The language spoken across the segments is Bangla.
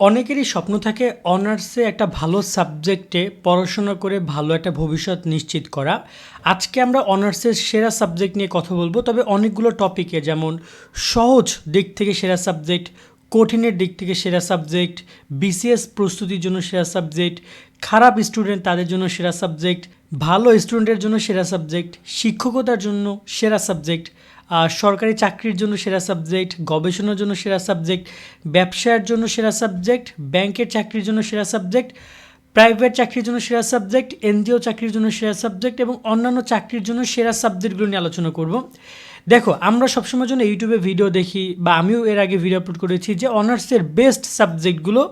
অনেকেরই স্বপ্ন থাকে অনার্সে একটা ভালো সাবজেক্টে পড়াশোনা করে ভালো একটা ভবিষ্যৎ নিশ্চিত করা। আজকে আমরা অনার্সের সেরা সাবজেক্ট নিয়ে কথা বলব, তবে অনেকগুলো টপিকে যেমন সহজ দিক থেকে সেরা সাবজেক্ট, কঠিনের দিক থেকে সেরা সাবজেক্ট বিসিএস প্রস্তুতির জন্য সেরা সাবজেক্ট, খারাপ স্টুডেন্ট তাদের জন্য সেরা সাবজেক্ট, ভালো স্টুডেন্টের জন্য সেরা সাবজেক্ট, শিক্ষকতার জন্য সেরা সাবজেক্ট সরকারি চাকরির জন্য সেরা সাবজেক্ট গবেষণার জন্য সেরা সাবজেক্ট ব্যবসার জন্য সেরা সাবজেক্ট ব্যাংকের চাকরির জন্য সেরা সাবজেক্ট প্রাইভেট চাকরির জন্য সেরা সাবজেক্ট এনজিও চাকরির জন্য সেরা সাবজেক্ট এবং অন্যান্য চাকরির জন্য সেরা সাবজেক্টগুলো নিয়ে আলোচনা করব। দেখো, আমরা সবসময় জন্য ইউটিউবে ভিডিও দেখি বা আমিও এর আগে ভিডিও আপলোড করেছি যে অনার্সের বেস্ট সাবজেক্টগুলো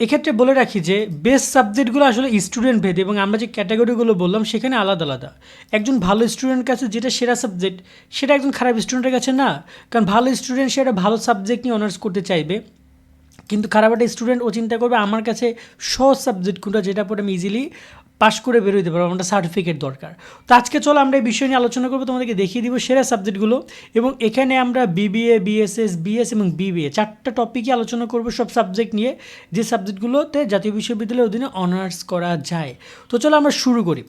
এক্ষেত্রে বলে রাখি যে বেস্ট সাবজেক্টগুলো আসলে স্টুডেন্ট ভেদ, এবং আমরা যে ক্যাটাগরিগুলো বললাম, সেখানে আলাদা আলাদা। একজন ভালো স্টুডেন্টের কাছে যেটা সেরা সাবজেক্ট সেটা একজন খারাপ স্টুডেন্টের কাছে না। কারণ ভালো স্টুডেন্ট সে একটা ভালো সাবজেক্ট নিয়ে অনার্স করতে চাইবে। কিন্তু খারাপ একটা স্টুডেন্ট ও চিন্তা করবে, আমার কাছে সহজ সাবজেক্ট কোনটা, যেটা পরে আমি ইজিলি পাশ করে বেরোতে পারব আমার সার্টিফিকেট দরকার। তো আজকে চলো আমরা এই বিষয় নিয়ে আলোচনা করব, তোমাদেরকে দেখিয়ে দিব সেরা সাবজেক্টগুলো এবং এখানে আমরা বিবিএ বিএসএস বিএস এবং বিবিএ চারটা টপিকই আলোচনা করব সব সাবজেক্ট নিয়ে, যে সাবজেক্টগুলোতে জাতীয় বিশ্ববিদ্যালয়ের অধীনে অনার্স করা যায়। তো চলো আমরা শুরু করি।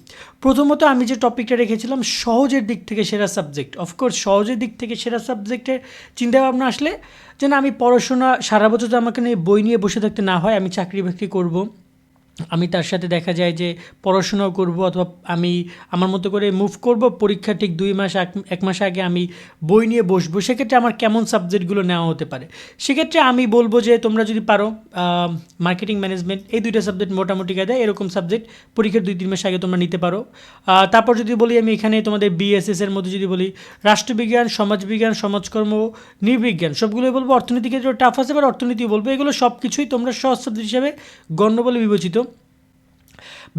প্রথমত আমি যে টপিকটা রেখেছিলাম, সহজের দিক থেকে সেরা সাবজেক্ট অফকোর্স সহজের দিক থেকে সেরা সাবজেক্টের চিন্তাভাবনা আসলে যেন আমি পড়াশোনা সারা বছর তো আমাকে নিয়ে বই নিয়ে বসে থাকতে না হয়, আমি চাকরি বাকরি করব। আমি তার সাথে দেখা যায় যে পড়াশোনাও করব অথবা আমি আমার মতো করে মুভ করব, পরীক্ষা ঠিক দুই মাস, এক মাস আগে আমি বই নিয়ে বসবো। সেক্ষেত্রে আমার কেমন সাবজেক্টগুলো নেওয়া হতে পারে? সেক্ষেত্রে আমি বলব যে তোমরা যদি পারো মার্কেটিং ম্যানেজমেন্ট এই দুইটা সাবজেক্ট মোটামুটি দেয় এরকম সাবজেক্ট পরীক্ষার দুই, তিন মাস আগে তোমরা নিতে পারো। তারপর যদি বলি আমি এখানে তোমাদের বিএসএস এর মধ্যে যদি বলি, রাষ্ট্রবিজ্ঞান, সমাজবিজ্ঞান, সমাজকর্ম, নৃবিজ্ঞান, সবগুলোই বলব। অর্থনীতি ক্ষেত্রে টাফ আছে বা অর্থনীতি বলব। এগুলো সব কিছুই তোমরা সহজ সাবজেক্ট হিসাবে গণ্য বলে বিবেচিত।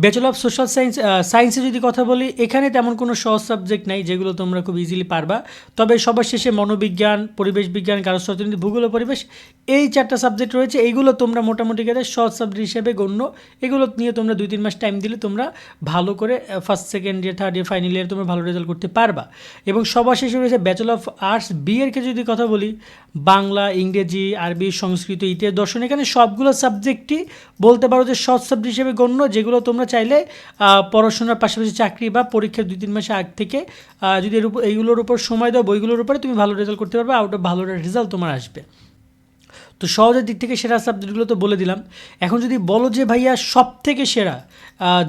ব্যাচেলর অফ সোশ্যাল সায়েন্স সায়েন্সে যদি কথা বলি, এখানে তেমন কোনো সহজ সাবজেক্ট নাই যেগুলো তোমরা খুব ইজিলি পারবা। তবে সবার শেষে মনোবিজ্ঞান, পরিবেশ বিজ্ঞান, কারও অর্থনীতি ভূগোল পরিবেশ, এই চারটা সাবজেক্ট রয়েছে। এইগুলো তোমরা মোটামুটি গেলে সহজ সাবজেক্ট হিসেবে গণ্য। এগুলো নিয়ে তোমরা দুই তিন মাস টাইম দিলে তোমরা ভালো করে first second year third year final year তোমরা ভালো রেজাল্ট করতে পারবা। এবং সবার শেষে রয়েছে ব্যাচেলর অফ আর্টস বি এর ক্ষেত্রে যদি কথা বলি, বাংলা, ইংরেজি, আরবি, সংস্কৃত, ইতিহাস, দর্শন, এখানে সবগুলো সাবজেক্টই বলতে পারো যে সহজ সাবজেক্ট হিসেবে গণ্য, যেগুলো তোমরা চাইলে পড়াশোনার পাশাপাশি চাকরি বা পরীক্ষার দুই তিন মাসে আগ থেকে যদি এর উপর, এইগুলোর উপর সময় দাও, বইগুলোর উপরে তুমি ভালো রেজাল্ট করতে পারবে আউট অফ ভালো রেজাল্ট তোমার আসবে। তো সহজের দিক থেকে সেরা সাবজেক্টগুলো তো বলে দিলাম। এখন যদি বলো যে ভাইয়া সব থেকে সেরা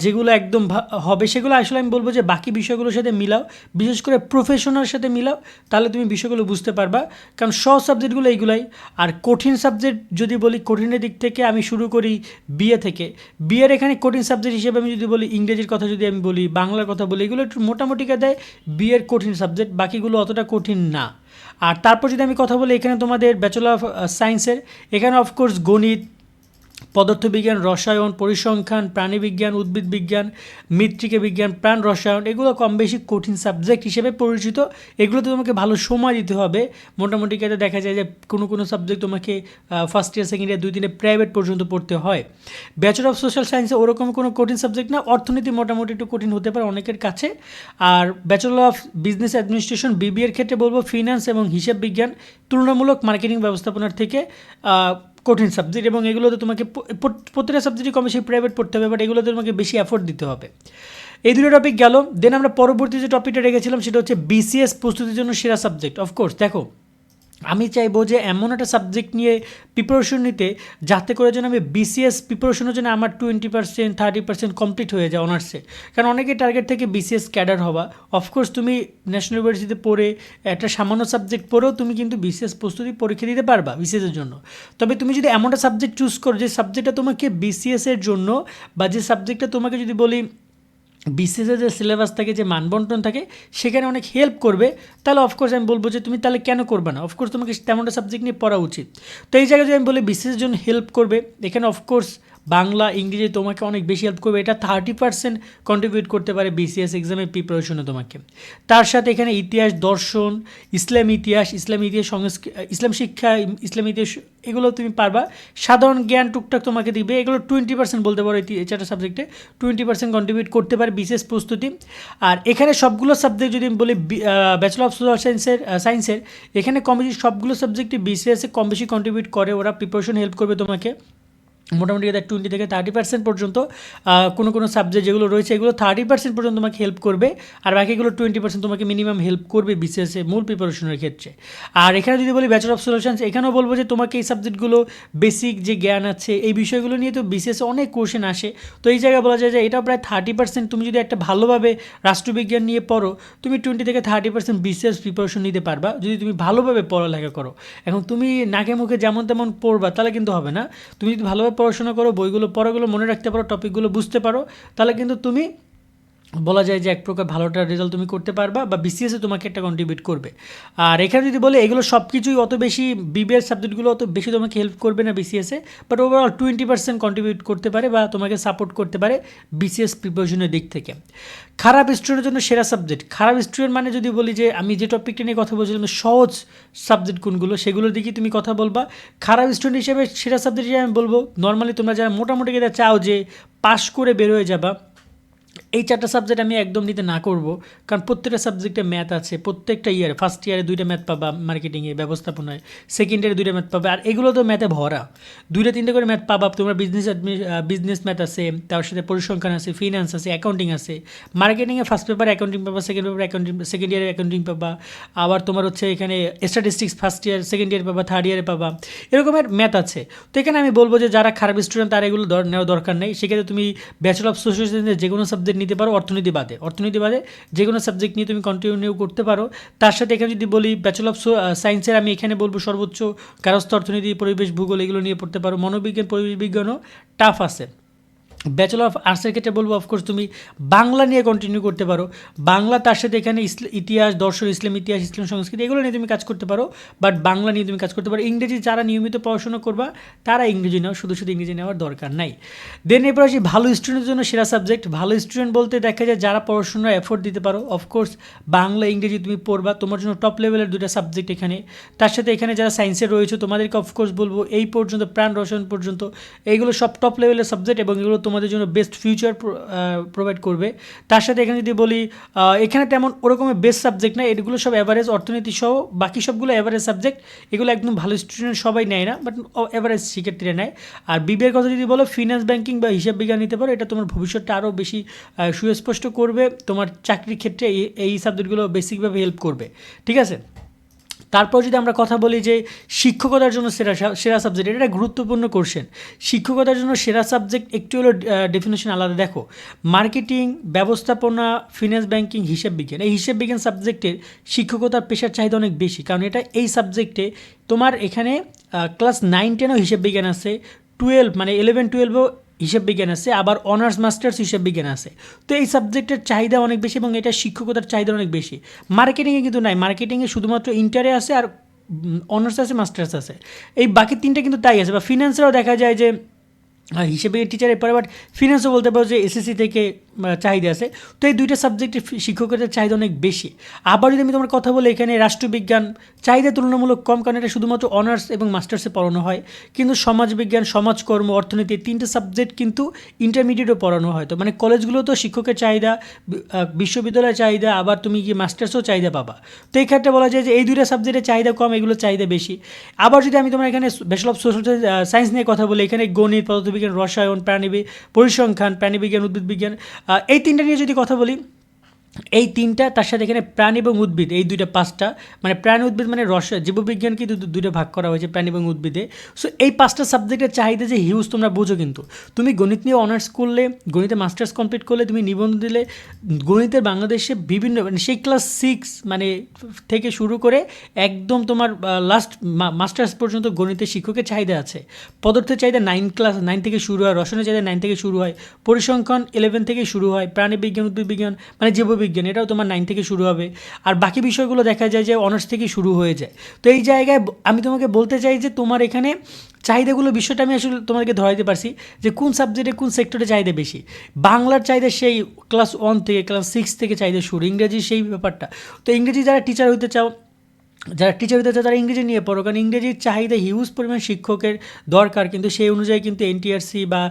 যেগুলো একদম হবে সেগুলো আসলে আমি বলব যে বাকি বিষয়গুলোর সাথে মিলাও। বিশেষ করে প্রফেশনাল সাথে মিলাও, তাহলে তুমি বিষয়গুলো বুঝতে পারবা। কারণ সহজ সাবজেক্টগুলো এইগুলাই। আর কঠিন সাবজেক্ট যদি বলি কঠিনের দিক থেকে আমি শুরু করি বিএ থেকে। বিয়ের এখানে কঠিন সাবজেক্ট হিসেবে আমি যদি বলি ইংরেজির কথা যদি আমি বলি, বাংলার কথা বলি, এগুলো একটু মোটামুটিকে দেয় বিয়ের কঠিন সাবজেক্ট বাকিগুলো অতটা কঠিন না। আর তারপর যদি আমি কথা বলি এখানে তোমাদের ব্যাচেলর অফ সায়েন্সের এখানে অফকোর্স গণিত পদার্থবিজ্ঞান, রসায়ন, পরিসংখ্যান, প্রাণীবিজ্ঞান উদ্ভিদ বিজ্ঞান মৃত্তিকা বিজ্ঞান, প্রাণ রসায়ন, এগুলো কম বেশি কঠিন সাবজেক্ট হিসেবে পরিচিত। এগুলোতে তোমাকে ভালো সময় দিতে হবে। মোটামুটি ক্ষেত্রে দেখা যায় যে কোনো কোনো সাবজেক্ট তোমাকে ফার্স্ট ইয়ার সেকেন্ড ইয়ার দুই তিনে প্রাইভেট পর্যন্ত পড়তে হয়। ব্যাচেলর অফ সোশ্যাল সায়েন্সে ওরকম কোনো কঠিন সাবজেক্ট না। অর্থনীতি মোটামুটি একটু কঠিন হতে পারে অনেকের কাছে। আর ব্যাচেলর অফ বিজনেস অ্যাডমিনিস্ট্রেশন বিবিএর ক্ষেত্রে বলব ফিনান্স এবং হিসাব বিজ্ঞান, তুলনামূলক মার্কেটিং ব্যবস্থাপনার থেকে কঠিন সাবজেক্ট এবং এগুলোতে তোমাকে প্রতিটা সাবজেক্টই কমে সেই প্রাইভেট পড়তে হবে বাট এগুলোতে তোমাকে বেশি এফোর্ট দিতে হবে। এই দুটো টপিক গেল দেন আমরা পরবর্তী যে টপিকটা রেখেছিলাম, সেটা হচ্ছে বিসিএস প্রস্তুতির জন্য সেরা সাবজেক্ট অফকোর্স দেখো আমি চাইব যে এমন একটা সাবজেক্ট নিয়ে প্রিপারেশন নিতে, যাতে করে যেন আমি বিসিএস প্রিপারেশনের জন্য আমার twenty percent thirty percent complete হয়ে যায় অনার্সে কারণ অনেকে টার্গেট থেকে বিসিএস ক্যাডার হওয়া। অফকোর্স তুমি ন্যাশনাল ইউনিভার্সিটিতে পড়ে একটা সামান্য সাবজেক্ট পড়েও তুমি কিন্তু বিসিএস প্রস্তুতি পরীক্ষা দিতে পারবা বিসিএসের জন্য। তবে তুমি যদি এমন একটা সাবজেক্ট চুজ করো, যে সাবজেক্টটা তোমাকে বিসিএসের জন্য বা যে সাবজেক্টটা তোমাকে যদি বলি বিসিএসের যে সিলেবাস থাকে যে মানবন্টন থাকে, সেখানে অনেক হেল্প করবে। তাহলে অফকোর্স আমি বলব যে তুমি তাহলে কেন করবে না? অফকোর্স তোমাকে তেমনটা সাবজেক্ট নিয়ে পড়া উচিত। তো এই জায়গায় যদি আমি বলি বিসিএসের জন্য হেল্প করবে, এখানে অফকোর্স বাংলা, ইংরেজি তোমাকে অনেক বেশি হেল্প করবে। এটা থার্টি পার্সেন্ট কন্ট্রিবিউট করতে পারে বিসিএস এক্সামের প্রিপারেশনে তোমাকে। তার সাথে এখানে ইতিহাস, দর্শন, ইসলাম ইতিহাস ইসলাম ইতিহাস সংস্কৃতি ইসলাম শিক্ষা, ইসলাম ইতিহাস, এগুলো তুমি পারবা। সাধারণ জ্ঞান টুকটাক তোমাকে দিবে। এগুলো টোয়েন্টি পার্সেন্ট বলতে পারো এই চারটা সাবজেক্টে টোয়েন্টি পার্সেন্ট কন্ট্রিবিউট করতে পারে বিশেষ প্রস্তুতি। আর এখানে সবগুলো সাবজেক্ট যদি বলি ব্যাচেলর অফ সোশ্যাল সায়েন্সের সায়েন্সের এখানে কম সবগুলো সাবজেক্টে বিসিএসে কম বেশি কন্ট্রিবিউট করে। ওরা প্রিপারেশন হেল্প করবে তোমাকে। মোটামুটি টোয়েন্টি থেকে থার্টি পার্সেন্ট পর্যন্ত কোনো কোনো সাবজেক্ট যেগুলো রয়েছে, এগুলো থার্টি পার্সেন্ট পর্যন্ত তোমাকে হেল্প করবে, আর বাকিগুলো টোয়েন্টি পার্সেন্ট তোমাকে মিনিমাম হেল্প করবে বিসিএসে মূল প্রিপারেশনের ক্ষেত্রে। আর এখানে যদি বলি ব্যাচেলর অফ সলিউশনস এখানেও বলব যে তোমাকে এই সাবজেক্টগুলো বেসিক যে জ্ঞান আছে, এই বিষয়গুলো নিয়ে তো বিসিএসে অনেক কোশ্চেন আসে। তো এই জায়গায় বলা যায় যে এটা প্রায় থার্টি পার্সেন্ট তুমি যদি একটা ভালোভাবে রাষ্ট্রবিজ্ঞান নিয়ে পড়ো, তুমি টোয়েন্টি থেকে থার্টি পার্সেন্ট বিসিএস প্রিপারেশন নিতে পারবা। যদি তুমি ভালোভাবে পড়ালেখা করো, এখন তুমি নাকে মুখে যেমন তেমন পড়বা, তাহলে কিন্তু হবে না। তুমি যদি ভালোভাবে পড়াশোনা করো বইগুলো পড়াগুলো মনে রাখতে পারো টপিকগুলো বুঝতে পারো তাহলে কিন্তু তুমি বলা যায় যে এক প্রকার ভালোটা রেজাল্ট তুমি করতে পারবা বা বিসিএসে তোমাকে একটা কন্ট্রিবিউট করবে। আর এখানে যদি বলে এগুলো সব কিছুই অত বেশি বিবিএস সাবজেক্টগুলো অত বেশি তোমাকে হেল্প করবে না বিসিএসে but overall twenty percent contribute করতে পারে বা তোমাকে সাপোর্ট করতে পারে বিসিএস প্রিপারেশনের দিক থেকে। খারাপ স্টুডেন্টের জন্য সেরা সাবজেক্ট খারাপ স্টুডেন্ট মানে যদি বলি যে আমি যে টপিকটা নিয়ে কথা বলছিলাম সহজ সাবজেক্ট কোনগুলো, সেগুলোর দিকে তুমি কথা বলবা। খারাপ স্টুডেন্ট হিসেবে সেরা সাবজেক্ট হিসেবে আমি বলব নর্মালি তোমরা যারা মোটামুটি যেটা চাও যে পাশ করে বের হয়ে যাবা এই চারটা সাবজেক্ট আমি একদম নিতে না করব, কারণ প্রত্যেকটা সাবজেক্টে ম্যাথ আছে, প্রত্যেকটা ইয়ারে ফার্স্ট ইয়ারে দুইটা ম্যাথ পাবা মার্কেটিংয়ে ব্যবস্থাপনায় সেকেন্ড ইয়ারে দুইটা ম্যাথ পাবে, আর এগুলো তো ম্যাথে ভরা। দুইটা, তিনটে করে ম্যাথ পাবা, তোমরা বিজনেস বিজনেস ম্যাথ আছে, তার সাথে পরিসংখ্যান আছে ফিনান্স আছে অ্যাকাউন্টিং আছে। মার্কেটিংয়ে ফার্স্ট পেপার অ্যাকাউন্টিং পাবা সেকেন্ড পেপার অ্যাকাউন্টিং সেকেন্ড ইয়ারে অ্যাকাউন্টিং পাবা। আবার তোমার হচ্ছে এখানে statistics first year second year পাবা থার্ড ইয়ারে পাবা। এরকমের ম্যাথ আছে। তো এখানে আমি বলব যে যারা খারাপ স্টুডেন্ট তারা এগুলো নেওয়া দরকার নেই। সেক্ষেত্রে তুমি ব্যাচেলর অফ সোশ্যাল যে কোনো সাবজেক্ট নিতে পারো অর্থনীতি বাদে অর্থনীতি বাদে যে কোনো সাবজেক্ট নিয়ে তুমি কন্টিনিউ করতে পারো। তার সাথে এখানে যদি বলি ব্যাচেলর অফ সায়েন্সের আমি এখানে বলব সর্বোচ্চ কারস্থ অর্থনীতি, পরিবেশ, ভূগোল এগুলো নিয়ে পড়তে পারো। মনোবিজ্ঞান, পরিবেশ বিজ্ঞানও টাফ আছে। ব্যাচেলর অফ আর্টসের ক্ষেত্রে বলব অফকোর্স তুমি বাংলা নিয়ে কন্টিনিউ করতে পারো। বাংলা তার সাথে এখানে ইতিহাস, দর্শন, ইসলাম, ইতিহাস, ইসলাম, সংস্কৃতি, এগুলো নিয়ে তুমি কাজ করতে পারো। বাট বাংলা নিয়ে তুমি কাজ করতে পারো। ইংরেজি যারা নিয়মিত পড়াশোনা করবা, তারা ইংরেজি নাও, শুধু শুধু ইংরেজি নেওয়ার দরকার নাই। দেন এরপর আসি ভালো স্টুডেন্টের জন্য সেরা সাবজেক্ট ভালো স্টুডেন্ট বলতে দেখা যায় যারা পড়াশোনার এফোর্ট দিতে পারো অফকোর্স বাংলা, ইংরেজি তুমি পড়বা, তোমার জন্য টপ লেভেলের দুটা সাবজেক্ট এখানে। তার সাথে এখানে যারা সায়েন্সে রয়েছে, তোমাদেরকে অফকোর্স বলব, এই পর্যন্ত প্রাণ রসায়ন পর্যন্ত এইগুলো সব টপ লেভেলের সাবজেক্ট এবং এগুলো তোমাদের জন্য বেস্ট ফিউচার প্রোভাইড করবে। তার সাথে এখানে যদি বলি এখানে তেমন ওরকমের বেস্ট সাবজেক্ট না এগুলো সব অ্যাভারেজ অর্থনীতি সহ, বাকি সবগুলো অ্যাভারেজ সাবজেক্ট এগুলো একদম ভালো স্টুডেন্ট সবাই নেয় না বাট অ্যাভারেজ শিক্ষার্থীরা নেয়। আর বিবিএর কথা যদি বলো ফিনান্স ব্যাংকিং বা হিসাব বিজ্ঞান নিতে পারো, এটা তোমার ভবিষ্যৎটা আরও বেশি সুস্পষ্ট করবে। তোমার চাকরির ক্ষেত্রে এই- এই সাবজেক্টগুলো বেসিকভাবে হেল্প করবে। ঠিক আছে? তারপর যদি আমরা কথা বলি যে শিক্ষকতার জন্য সেরা সেরা সাবজেক্ট এটা গুরুত্বপূর্ণ কোশ্চেন শিক্ষকতার জন্য সেরা সাবজেক্ট একটু হলো ডেফিনেশন আলাদা। দেখো মার্কেটিং ব্যবস্থাপনা ফিনান্স ব্যাংকিং হিসাব বিজ্ঞান। এই হিসাব বিজ্ঞান সাবজেক্টের শিক্ষকতার পেশার চাহিদা অনেক বেশি। কারণ এটা এই সাবজেক্টে তোমার এখানে ক্লাস নাইন টেনও হিসাব বিজ্ঞান আছে টুয়েলভ মানে ইলেভেন টুয়েলভও হিসাব বিজ্ঞান আছে, আবার অনার্স মাস্টার্স হিসাব বিজ্ঞান আছে। তো এই সাবজেক্টের চাহিদা অনেক বেশি এবং এটা শিক্ষকতার চাহিদা অনেক বেশি। মার্কেটিংয়ে কিন্তু নাই মার্কেটিংয়ে শুধুমাত্র ইন্টারে আছে আর অনার্স আছে মাস্টার্স আছে। এই বাকি তিনটা কিন্তু তাই আছে। বা ফিনান্সেরও দেখা যায় যে হিসেবে টিচারের পরে বাট ফিনান্সও বলতে পারো যে এসএসসি থেকে চাহিদা আছে। তো এই দুইটা সাবজেক্টের শিক্ষকদের চাহিদা অনেক বেশি। আবার যদি আমি তোমার কথা বলি এখানে রাষ্ট্রবিজ্ঞান চাহিদা তুলনামূলক কম কারণ এটা শুধুমাত্র অনার্স এবং মাস্টার্সে পড়ানো হয়। কিন্তু সমাজবিজ্ঞান সমাজকর্ম অর্থনীতি তিনটে সাবজেক্ট কিন্তু ইন্টারমিডিয়েটও পড়ানো হয়। তো মানে কলেজগুলোতেও শিক্ষকের চাহিদা বিশ্ববিদ্যালয়ের চাহিদা আবার তুমি গিয়ে মাস্টার্সও চাহিদা পাবা। তো এই ক্ষেত্রে বলা যায় যে এই দুইটা সাবজেক্টের চাহিদা কম এগুলো চাহিদা বেশি। আবার যদি আমি তোমার এখানে ব্যাচেলর অফ সোশ্যাল সায়েন্স নিয়ে কথা বলি এখানে গণিত পদার্থবিজ্ঞান রসায়ন প্রাণীবি পরিসংখ্যান প্রাণীবিজ্ঞান উদ্ভিদ বিজ্ঞান আহ, এই তিনটা নিয়ে যদি কথা বলি এই তিনটা তার সাথে এখানে প্রাণ এবং উদ্ভিদ, এই দুইটা পাঁচটা মানে প্রাণ, উদ্ভিদ মানে রস জীববিজ্ঞানকে দু- দু- দুইটা ভাগ করা হয়েছে, প্রাণ এবং উদ্ভিদে। সো এই পাঁচটা সাবজেক্টের চাহিদা যে হিউজ তোমরা বোঝো কিন্তু। তুমি গণিত নিয়ে অনার্স করলে, গণিতে মাস্টার্স কমপ্লিট করলে, তুমি নিবন্ধ দিলে, গণিতের বাংলাদেশে বিভিন্ন মানে সেই ক্লাস সিক্স মানে থেকে শুরু করে একদম তোমার লাস্ট মাস্টার্স পর্যন্ত গণিতের শিক্ষকের চাহিদা আছে। পদার্থের চাহিদা নাইন ক্লাস নাইন থেকে শুরু হয় রসনের চাহিদা নাইন থেকে শুরু হয়, পরিসংখ্যান ইলেভেন থেকে শুরু হয় প্রাণী বিজ্ঞান উদ্ভিদ বিজ্ঞান মানে জীববিজ্ঞান এটাও তোমার নাইন থেকে শুরু হবে। আর বাকি বিষয়গুলো দেখা যায় যে অনার্স থেকে শুরু হয়ে যায়। তো এই জায়গায় আমি তোমাকে বলতে চাই যে তোমার এখানে চাহিদাগুলো বিষয়টা আমি আসলে তোমাদেরকে ধরাইতে পারছি যে কোন সাবজেক্টে কোন সেক্টরে চাহিদা বেশি। বাংলার চাহিদা সেই ক্লাস ওয়ান থেকে ক্লাস সিক্স থেকে চাহিদা শুরু ইংরেজি সেই ব্যাপারটা। তো ইংরেজি যারা টিচার হইতে চাও, যারা টিচার হতে চায় তারা ইংরেজি নিয়ে পড়ো, কারণ ইংরেজির চাহিদা হিউজ পরিমাণ শিক্ষকের দরকার, কিন্তু সেই অনুযায়ী কিন্তু এনটিআরসি বা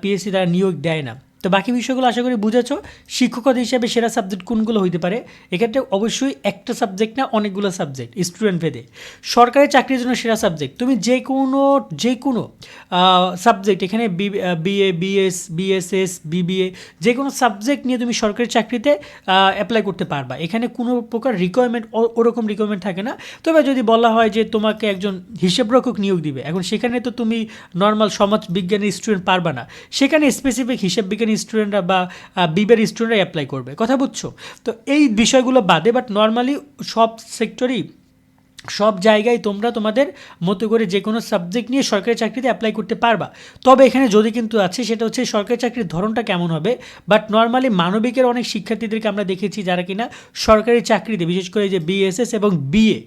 পিএসসি তারা নিয়োগ দেয় না। তো বাকি বিষয়গুলো আশা করি বুঝেছ। শিক্ষকতা হিসাবে সেরা সাবজেক্ট কোনগুলো হইতে পারে? এক্ষেত্রে অবশ্যই একটা সাবজেক্ট না, অনেকগুলো সাবজেক্ট স্টুডেন্ট ভেদে। সরকারি চাকরির জন্য সেরা সাবজেক্ট তুমি যে কোনো যে কোনো সাবজেক্ট এখানে বিএ বিএস বিএসএস বিবিএ যে কোনো সাবজেক্ট নিয়ে তুমি সরকারি চাকরিতে অ্যাপ্লাই করতে পারবা। এখানে কোনো প্রকার রিকোয়ারমেন্ট ওরকম রিকোয়ারমেন্ট থাকে না। তবে যদি বলা হয় যে তোমাকে একজন হিসেবরক্ষক নিয়োগ দিবে, এখন সেখানে তো তুমি নর্মাল সমাজ বিজ্ঞানের স্টুডেন্ট পারবা না। সেখানে স্পেসিফিক হিসেব বিজ্ঞানী স্টুডেন্টরা বা বিবের স্টুডেন্টরা অ্যাপ্লাই করবে। কথা বুঝছ? তো এই বিষয়গুলো বাদে বাট নর্মালি সব সেক্টরেই সব জায়গায় তোমরা তোমাদের মতো করে যে কোনো সাবজেক্ট নিয়ে সরকারি চাকরিতে অ্যাপ্লাই করতে পারবা। তবে এখানে যদি কিন্তু আছে, সেটা হচ্ছে সরকারি চাকরির ধরনটা কেমন হবে? বাট নর্মালি মানবিকের অনেক শিক্ষার্থীদেরকে আমরা দেখেছি যারা কিনা সরকারি চাকরিতে, বিশেষ করে যে বিএসএস এবং বিএ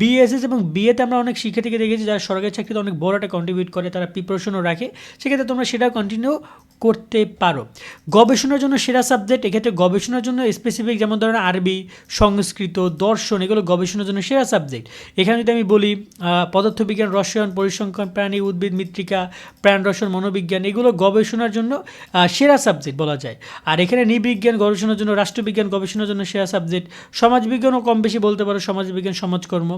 বিএসএস এবং বিএতে আমরা অনেক শিক্ষার্থীকে দেখেছি যারা সরকারি চাকরিতে অনেক বড় একটা কন্ট্রিবিউট করে, তারা প্রিপারেশনও রাখে। সেক্ষেত্রে তোমরা সেটা কন্টিনিউ করতে পারো। গবেষণার জন্য সেরা সাবজেক্ট এক্ষেত্রে গবেষণার জন্য স্পেসিফিক যেমন ধরেন আরবি, সংস্কৃত, দর্শন, এগুলো গবেষণার জন্য সেরা সাবজেক্ট এখানে যদি আমি বলি পদার্থবিজ্ঞান, রসায়ন, পরিসংখ্যান, প্রাণী, উদ্ভিদ, মৃত্তিকা, প্রাণ, রসায়ন, মনোবিজ্ঞান, এগুলো গবেষণার জন্য সেরা সাবজেক্ট বলা যায়। আর এখানে নৃবিজ্ঞান গবেষণার জন্য, রাষ্ট্রবিজ্ঞান গবেষণার জন্য সেরা সাবজেক্ট সমাজবিজ্ঞানও কম বেশি বলতে পারো, সমাজবিজ্ঞান, সমাজকর্ম।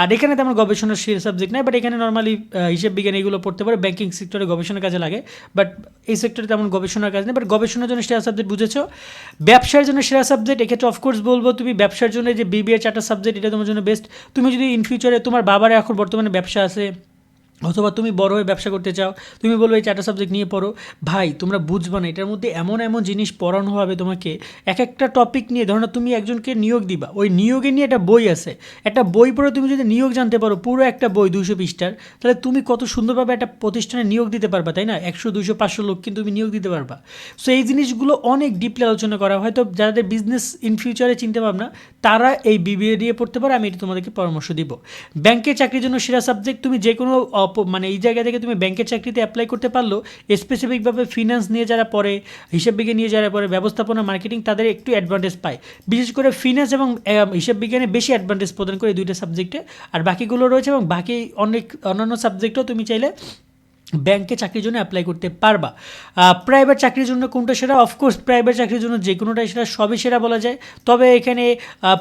আর এখানে তেমন গবেষণার সেরা সাবজেক্ট নাই বাট এখানে নর্মালি হিসেব বিজ্ঞান এগুলো পড়তে পারে। ব্যাংকিং সেক্টরে গবেষণার কাজে লাগে বাট এই সেক্টরে তেমন গবেষণার কাজ নেই বাট গবেষণার জন্য সেরা সাবজেক্ট বুঝেছ। ব্যবসার জন্য সেরা সাবজেক্ট এক্ষেত্রে অফকোর্স বলব, তুমি ব্যবসার জন্য যে বিবিএ চারটা সাবজেক্ট এটা তোমার জন্য বেস্ট তুমি যদি ইন ফিউচারে তোমার বাবার এখন বর্তমানে ব্যবসা আছে। অথবা তুমি বড় হয়ে ব্যবসা করতে চাও, তুমি বলবে এই চারটা সাবজেক্ট নিয়ে পড়ো। ভাই, তোমরা বুঝবে না, এটার মধ্যে এমন এমন জিনিস পড়ানো হবে তোমাকে, এক একটা টপিক নিয়ে, ধরো তুমি একজনকে নিয়োগ দিবা, ওই নিয়োগে নিয়ে একটা বই আছে, একটা বই পড়ে তুমি যদি নিয়োগ জানতে পারো, পুরো একটা বই দুশো পৃষ্ঠার, তাহলে তুমি কত সুন্দরভাবে একটা প্রতিষ্ঠানে নিয়োগ দিতে পারবা, তাই না? একশো দুশো পাঁচশো লোক কিন্তু তুমি নিয়োগ দিতে পারবা। সো এই জিনিসগুলো অনেক ডিপলি আলোচনা করা হয় তো যাদের বিজনেস ইন ফিউচারে চিন্তা ভাবনা, তারা এই বিবিএ দিয়ে পড়তে পারে, আমি এটা তোমাদেরকে পরামর্শ দিব। ব্যাংকের চাকরির জন্য সেরা সাবজেক্ট তুমি যে কোনো অপ- মানে এই জায়গা থেকে তুমি ব্যাংকের চাকরিতে অ্যাপ্লাই করতে পারল স্পেসিফিকভাবে ফিনান্স নিয়ে যারা পড়ে, হিসাব বিজ্ঞান নিয়ে যারা পড়ে, ব্যবস্থাপনা মার্কেটিং তাদের একটু অ্যাডভান্টেজ পায়। বিশেষ করে ফিনান্স এবং হিসাব বিজ্ঞানে বেশি অ্যাডভান্টেজ প্রদান করে এই দুইটা সাবজেক্টে আর বাকিগুলো রয়েছে এবং বাকি অনেক, অন্যান্য সাবজেক্টও তুমি চাইলে ব্যাংকে চাকরির জন্য অ্যাপ্লাই করতে পারবা। প্রাইভেট চাকরির জন্য কোনটা সেরা? অফকোর্স প্রাইভেট চাকরির জন্য যে কোনোটাই সেরা, সবই সেরা বলা যায়। তবে এখানে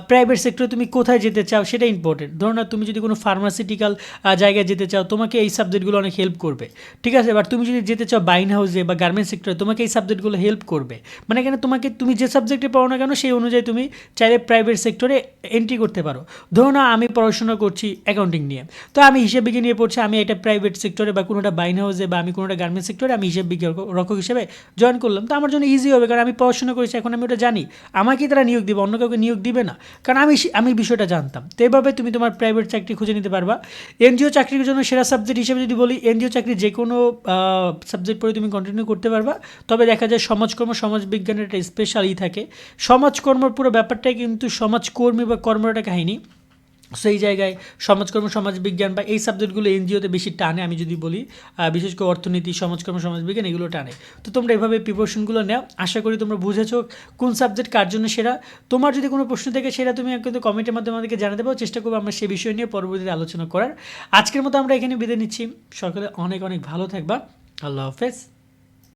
প্রাইভেট সেক্টরে তুমি কোথায় যেতে চাও সেটা ইম্পর্টেন্ট ধরো না, তুমি যদি কোনো ফার্মাসিউটিক্যাল জায়গায় যেতে চাও, তোমাকে এই সাবজেক্টগুলো অনেক হেল্প করবে। ঠিক আছে? এবার তুমি যদি যেতে চাও বাইন হাউসে বা গার্মেন্টস সেক্টরে তোমাকে এই সাবজেক্টগুলো হেল্প করবে। মানে এখানে তোমাকে, তুমি যে সাবজেক্টে পড়ো না কেন, সেই অনুযায়ী তুমি চাইলে প্রাইভেট সেক্টরে এন্ট্রি করতে পারো। ধরো না, আমি পড়াশোনা করছি অ্যাকাউন্টিং নিয়ে। তো আমি হিসেবে নিয়ে পড়ছি, আমি এটা প্রাইভেট সেক্টরে বা কোনোটা বাইন হাউসে বা আমি কোনোটা গার্মেন্টস সেক্টরে আমি হিসেব রক্ষক হিসেবে জয়েন করলাম, তো আমার জন্য ইজি হবে কারণ আমি পড়াশোনা করেছি, এখন আমি ওটা জানি। আমাকেই তারা নিয়োগ দিবে, অন্য কাউকে নিয়োগ দিবে না। কারণ আমি আমি বিষয়টা জানতাম। তো এভাবে তুমি তোমার প্রাইভেট চাকরি খুঁজে নিতে পারবা। এনজিও চাকরির জন্য সেরা সাবজেক্ট হিসেবে যদি বলি, এনজিও চাকরি যে কোনো সাবজেক্ট পড়ে তুমি কন্টিনিউ করতে পারবা। তবে দেখা যায় সমাজকর্ম, সমাজবিজ্ঞানের একটা স্পেশাল ই থাকে। সমাজকর্মর পুরো ব্যাপারটাই কিন্তু সমাজকর্মী বা কর্মের একটা কাহিনী। সেই জায়গায় সমাজকর্ম, সমাজবিজ্ঞান বা এই সাবজেক্টগুলো এনজিওতে বেশি টানে, আমি যদি বলি বিশেষ করে অর্থনীতি, সমাজকর্ম, সমাজবিজ্ঞান, এগুলো টানে। তো তোমরা এভাবে প্রিপারেশনগুলো নাও। আশা করি তোমরা বুঝেছ কোন সাবজেক্ট কার জন্য সেরা। তোমার যদি কোনো প্রশ্ন থাকে সেটা তুমি কিন্তু কমেন্টের মাধ্যমে আমাদেরকে জানাতে পারো। চেষ্টা করব আমরা সে বিষয় নিয়ে পরবর্তীতে আলোচনা করার। আজকের মতো আমরা এখানে বিদায় নিচ্ছি। সকালে অনেক অনেক ভালো থাকবা। আল্লাহ হাফেজ।